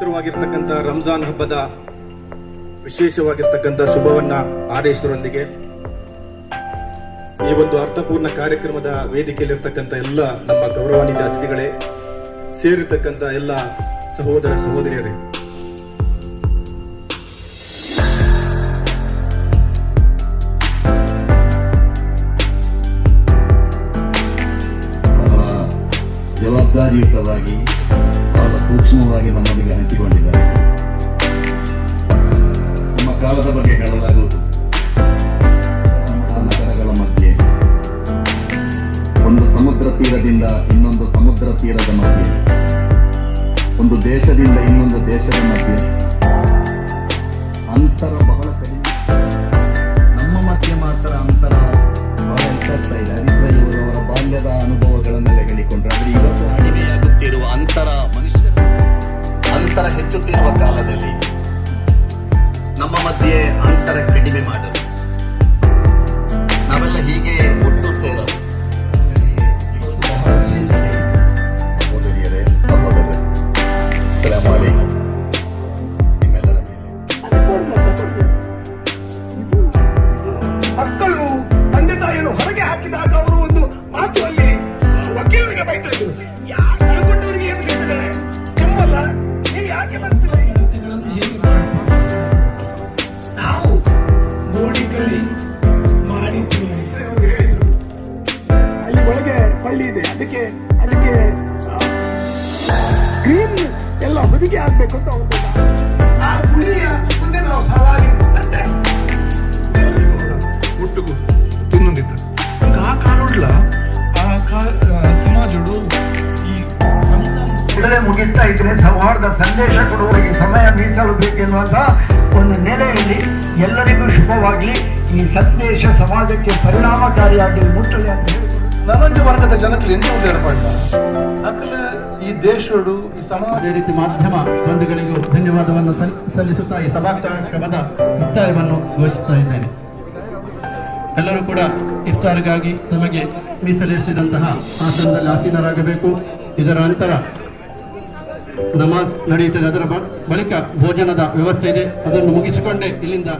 ಪವಿತ್ರವಾಗಿರ್ತಕ್ಕಂಥ ರಂಜಾನ್ ಹಬ್ಬದ ವಿಶೇಷವಾಗಿರ್ತಕ್ಕಂಥ ಶುಭವನ್ನ ಆದೇಶದೊಂದಿಗೆ ಈ ಒಂದು ಅರ್ಥಪೂರ್ಣ ಕಾರ್ಯಕ್ರಮದ ವೇದಿಕೆಯಲ್ಲಿರ್ತಕ್ಕಂಥ ಎಲ್ಲ ನಮ್ಮ ಗೌರವಾನ್ವಿತ ಅತಿಥಿಗಳೇ, ಸೇರಿರ್ತಕ್ಕಂಥ ಎಲ್ಲ ಸಹೋದರ ಸಹೋದರಿಯರೇ. ಜವಾಬ್ದಾರಿಯುತವಾಗಿ ಸೂಕ್ಷ್ಮವಾಗಿ ನಮ್ಮೊಂದಿಗೆ ಹಂಚಿಕೊಂಡಿದ್ದಾರೆ ನಮ್ಮ ಕಾಲದ ಬಗ್ಗೆ ಹೇಳಲಾಗುವುದು ನಗರಗಳ ಮಧ್ಯೆ, ಒಂದು ಸಮುದ್ರ ತೀರದಿಂದ ಇನ್ನೊಂದು ಸಮುದ್ರ ತೀರದ ಮಧ್ಯೆ, ಒಂದು ದೇಶದಿಂದ ಇನ್ನೊಂದು ದೇಶದ ಮಧ್ಯೆ, ಅಂತರ కరెక్ట్ అండి ಗ್ರೀನ್ ಎಲ್ಲ ಹೊದಿಗೆ ಆಗ್ಬೇಕು ಅಂತ ಅವ್ರದ್ದು ಆ ಗುಳಿಯ ಮುಂದೆ ನಾವು ಸವಾರಿ. ಮತ್ತೆ? ಒಟ್ಟಿಗೂ ತಿನ್ನೊಂದಿತ್ತು ಈಗ ಆ ಕಾಲುಡ್ಲ ಆ ಕಾ ಸಮಾಜಡು ಈ ಮುಗಿಸ್ತಾ ಇದ್ರೆ ಸೌಹಾರ್ದ ಸಂದೇಶ ಕೊಡುವವರಿಗೆ ಸಮಯ ಮೀಸಲು ಬೇಕೆನ್ನುವಂತ ಒಂದು ನೆಲೆಯಲ್ಲಿ ಎಲ್ಲರಿಗೂ ಶುಭವಾಗಲಿ. ಈ ಸಂದೇಶ ಸಮಾಜಕ್ಕೆ ಪರಿಣಾಮಕಾರಿಯಾಗಿ ಮುಟ್ಟಲಿ ಅಂತ ಹೇಳಿ. ನನ್ನೊಂದು ವರ್ಗದ ಜನಕ್ಕೆ ಎಂದೂ ಏರ್ಪಾಡ? ಅಕ್ಕಲ ಈ ದೇಶಗಳು, ಈ ಸಮಾಜ ಅದೇ ರೀತಿ ಮಾಧ್ಯಮ ಬಂಧುಗಳಿಗೂ ಧನ್ಯವಾದವನ್ನು ಸಲ್ಲಿಸುತ್ತಾ ಈ ಸಭಾ ಕಾರ್ಯಕ್ರಮದ ಮುಕ್ತಾಯವನ್ನು ಘೋಷಿಸ್ತಾ ಇದ್ದೇನೆ. ಎಲ್ಲರೂ ಕೂಡ ಇಫ್ತಾರ್ಗಾಗಿ ತಮಗೆ ಮೀಸಲಿರಿಸಿದಂತಹ ಆಸನದಲ್ಲಿ ಆಸೀನರಾಗಬೇಕು. ಇದರ ನಂತರ ನಮಾಜ್ ನಡೆಯುತ್ತದೆ. ಅದರ ಬಳಿಕ ಭೋಜನದ ವ್ಯವಸ್ಥೆ ಇದೆ. ಅದನ್ನು ಮುಗಿಸಿಕೊಂಡೇ ಇಲ್ಲಿಂದ